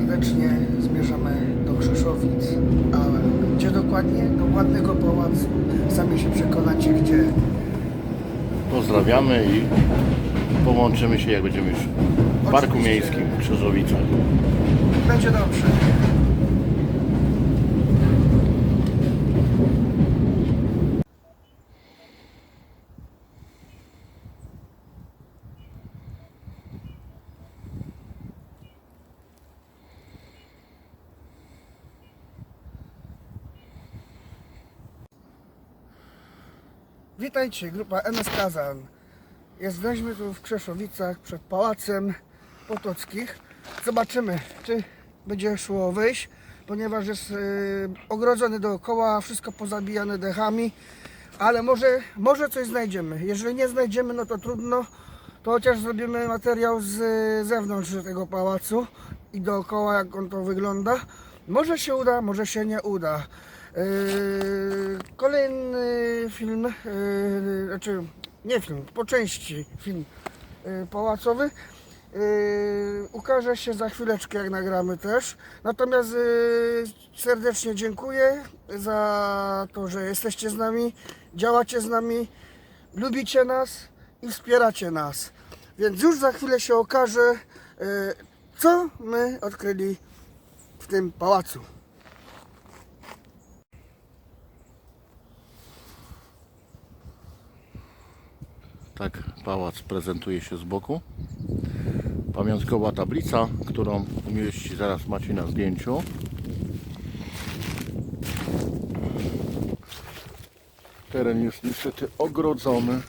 serdecznie. Zmierzamy do Krzeszowic, ale gdzie dokładnie? Do ładnego pałacu. Sami się przekonacie, gdzie. Pozdrawiamy i połączymy się, jak będziemy już w Parku Oczywiście. Miejskim w Krzyżowicach. Będzie dobrze. Witajcie, grupa NS Kazan. Jesteśmy tu w Krzeszowicach przed Pałacem Potockich. Zobaczymy, czy będzie szło wyjść, ponieważ jest y, ogrodzony dookoła, wszystko pozabijane dechami, ale może, może coś znajdziemy. Jeżeli nie znajdziemy, no to trudno, to chociaż zrobimy materiał z zewnątrz tego pałacu i dookoła, jak on to wygląda. Może się uda, może się nie uda. Yy, kolejny film, yy, znaczy nie film, po części film yy, pałacowy. Yy, ukaże się za chwileczkę, jak nagramy też. Natomiast yy, serdecznie dziękuję za to, że jesteście z nami, działacie z nami, lubicie nas i wspieracie nas. Więc już za chwilę się okaże, yy, co my odkryli w tym pałacu. Tak pałac prezentuje się z boku. Pamiątkowa tablica, którą umieści zaraz macie na zdjęciu. Teren jest niestety ogrodzony.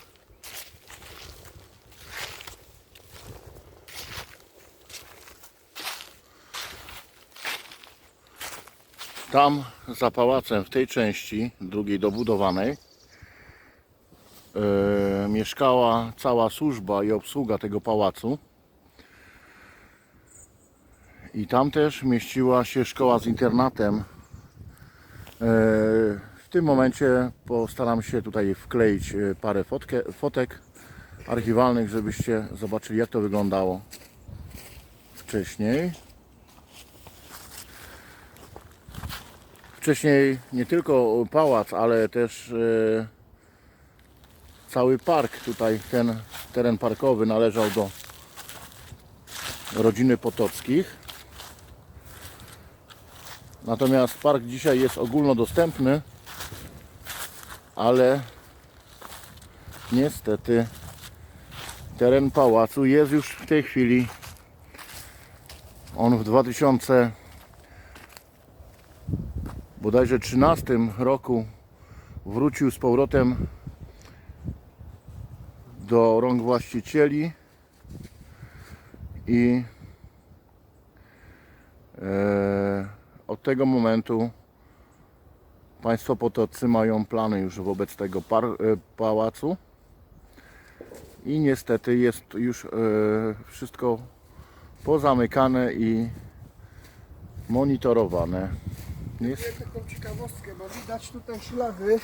Tam za pałacem, w tej części, drugiej dobudowanej, e, mieszkała cała służba i obsługa tego pałacu. I tam też mieściła się szkoła z internatem. E, w tym momencie postaram się tutaj wkleić e, parę fotkę, fotek archiwalnych, żebyście zobaczyli jak to wyglądało wcześniej. Wcześniej nie tylko pałac, ale też cały park tutaj, ten teren parkowy należał do rodziny Potockich. Natomiast park dzisiaj jest ogólnodostępny, ale niestety teren pałacu jest już w tej chwili on w 2000 bodajże 13 roku wrócił z powrotem do rąk właścicieli i e, od tego momentu państwo potocy mają plany już wobec tego e, pałacu i niestety jest już e, wszystko pozamykane i monitorowane. Jest, Jest taką ciekawostkę, bo widać tutaj ślady,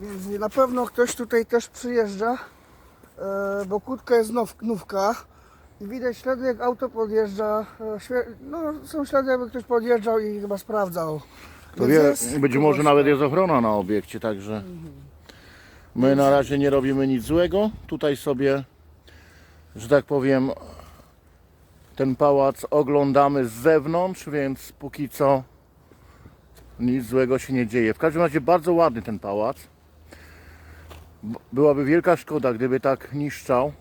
więc na pewno ktoś tutaj też przyjeżdża, bo kłódka jest now, nówka i widać ślady jak auto podjeżdża, e, no są ślady jakby ktoś podjeżdżał i chyba sprawdzał. to Więc wie, jest być może nawet jest ochrona na obiekcie, także my na razie nie robimy nic złego. Tutaj sobie, że tak powiem, ten pałac oglądamy z zewnątrz, więc póki co nic złego się nie dzieje. W każdym razie bardzo ładny ten pałac. Byłaby wielka szkoda, gdyby tak niszczał.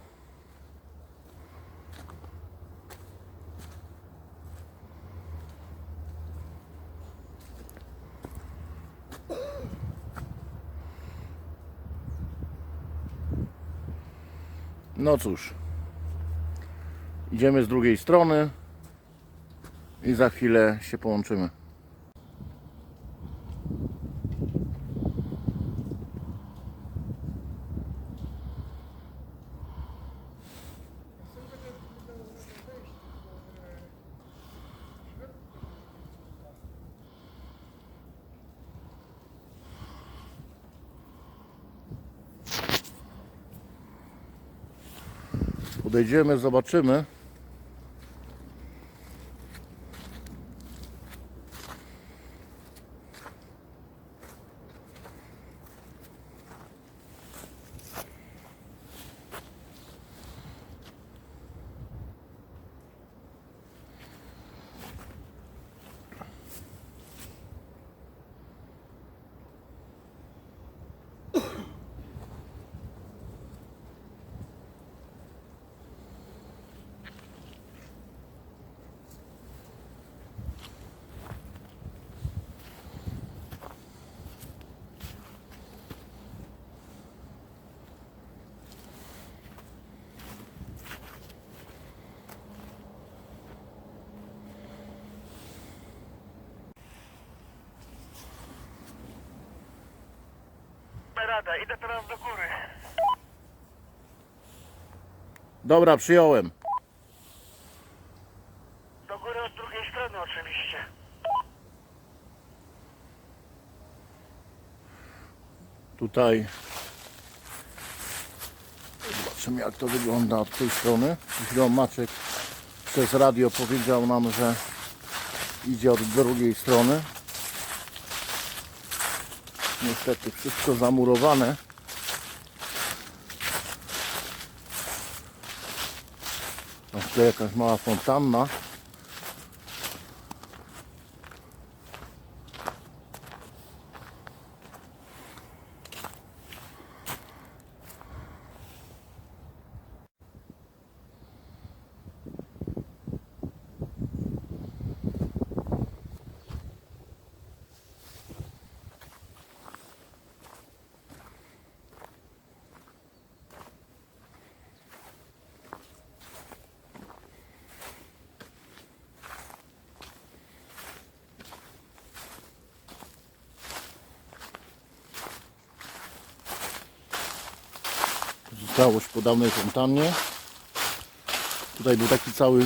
No cóż, idziemy z drugiej strony i za chwilę się połączymy. Podejdziemy, zobaczymy. Radę. Idę teraz do góry. Dobra, przyjąłem. Do góry od drugiej strony oczywiście. Tutaj zobaczymy jak to wygląda od tej strony. Chwilą przez radio powiedział nam, że idzie od drugiej strony. Niestety wszystko zamurowane. Tutaj jakaś mała fontanna. Zostałość po dawnej fontannie. Tutaj był taki cały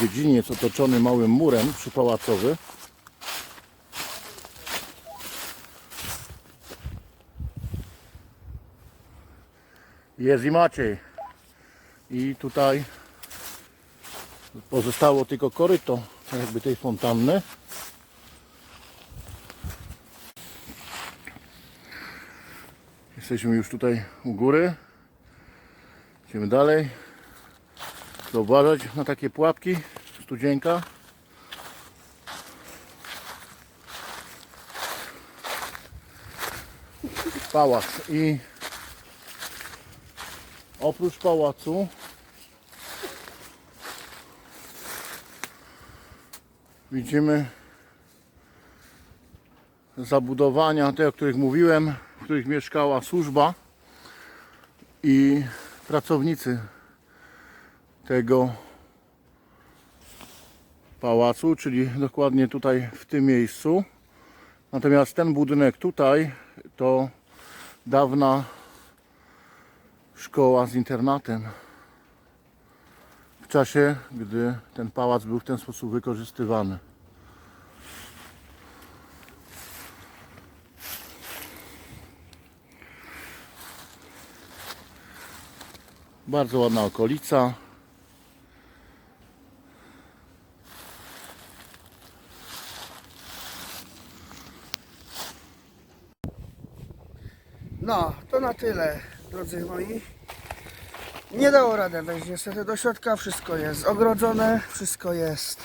dziedziniec otoczony małym murem przypałacowy. Jest i Maciej. I tutaj pozostało tylko koryto jakby tej fontanny. Jesteśmy już tutaj u góry. Idziemy dalej. Trzeba uważać na takie pułapki. Studzienka. Pałac i oprócz pałacu widzimy zabudowania, te o których mówiłem, w których mieszkała służba i pracownicy tego pałacu, czyli dokładnie tutaj w tym miejscu. Natomiast ten budynek tutaj to dawna szkoła z internatem. W czasie, gdy ten pałac był w ten sposób wykorzystywany. Bardzo ładna okolica. No, to na tyle, drodzy moi. Nie dało radę wejść niestety do środka. Wszystko jest ogrodzone, wszystko jest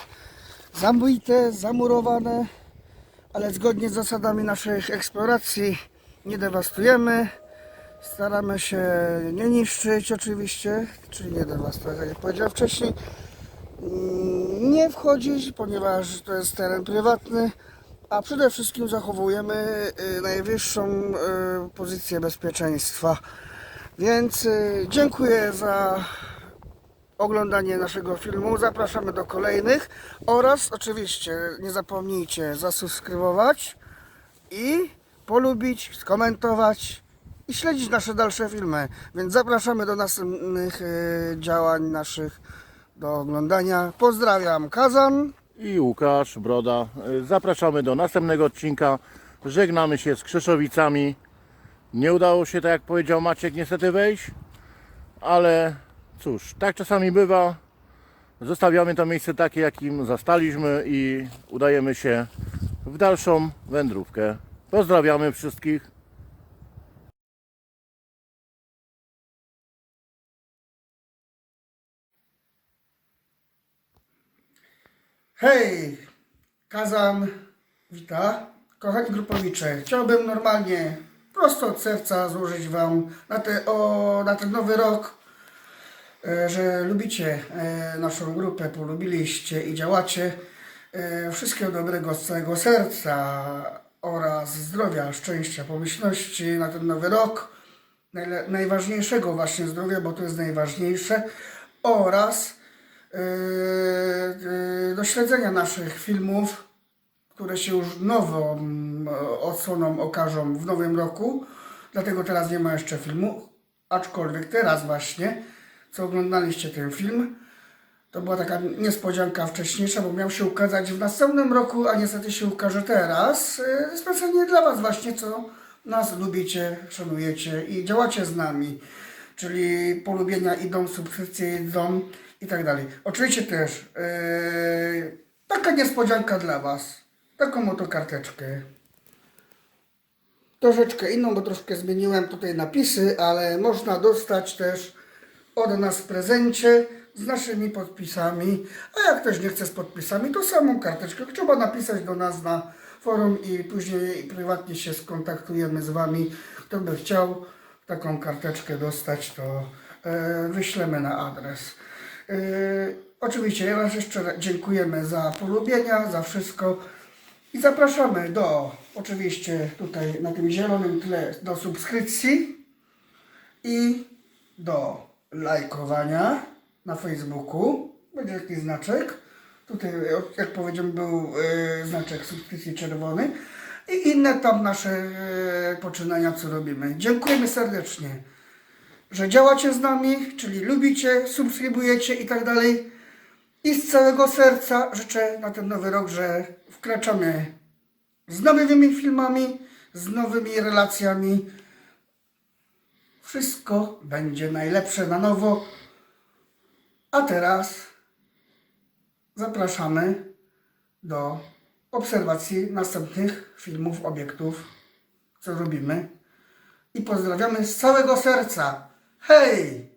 zambite, zamurowane, ale zgodnie z zasadami naszych eksploracji nie dewastujemy. Staramy się nie niszczyć oczywiście, czyli nie dewastować, jak powiedziałem wcześniej. Mm, Nie wchodzić, ponieważ to jest teren prywatny, a przede wszystkim zachowujemy y, najwyższą y, pozycję bezpieczeństwa. Więc y, dziękuję za oglądanie naszego filmu. Zapraszamy do kolejnych oraz oczywiście nie zapomnijcie zasubskrybować i polubić, skomentować i śledzić nasze dalsze filmy. Więc zapraszamy do następnych y, działań naszych do oglądania. Pozdrawiam Kazan. i Łukasz Broda. Zapraszamy do następnego odcinka. Żegnamy się z Krzeszowicami. Nie udało się, tak jak powiedział Maciek, niestety wejść, ale cóż, tak czasami bywa. Zostawiamy to miejsce takie, jakim zastaliśmy i udajemy się w dalszą wędrówkę. Pozdrawiamy wszystkich. Hej, Kazan, wita. Kochani grupowicze, chciałbym normalnie, prosto od serca złożyć Wam na, te, o, na ten nowy rok, e, że lubicie e, naszą grupę, polubiliście i działacie. E, Wszystkiego dobrego z całego serca oraz zdrowia, szczęścia, pomyślności na ten nowy rok. Najważniejszego właśnie zdrowia, bo to jest najważniejsze oraz do śledzenia naszych filmów, które się już nową mm, odsłoną okażą w nowym roku. Dlatego teraz nie ma jeszcze filmu. Aczkolwiek teraz właśnie, co oglądaliście ten film, to była taka niespodzianka wcześniejsza, bo miał się ukazać w następnym roku, a niestety się ukaże teraz. Yy, Specjalnie dla Was właśnie, co nas lubicie, szanujecie i działacie z nami. Czyli polubienia idą, subskrypcje idą i tak dalej. Oczywiście też yy, taka niespodzianka dla Was. Taką oto karteczkę. Troszeczkę inną, bo troszkę zmieniłem tutaj napisy, ale można dostać też od nas w prezencie z naszymi podpisami. A jak ktoś nie chce z podpisami, to samą karteczkę trzeba napisać do nas na forum i później prywatnie się skontaktujemy z Wami. Kto by chciał taką karteczkę dostać, to e, wyślemy na adres. E, oczywiście raz jeszcze dziękujemy za polubienia, za wszystko. I zapraszamy do, oczywiście tutaj na tym zielonym tle, do subskrypcji i do lajkowania na Facebooku. Będzie taki znaczek. Tutaj, jak powiedziałem, był e, znaczek subskrypcji czerwony. I inne tam nasze e, poczynania, co robimy. Dziękujemy serdecznie, że działacie z nami, czyli lubicie, subskrybujecie i tak dalej. I z całego serca życzę na ten nowy rok, że wkraczamy z nowymi filmami, z nowymi relacjami. Wszystko będzie najlepsze na nowo. A teraz zapraszamy do obserwacji następnych filmów, obiektów, co robimy. I pozdrawiamy z całego serca. Hej!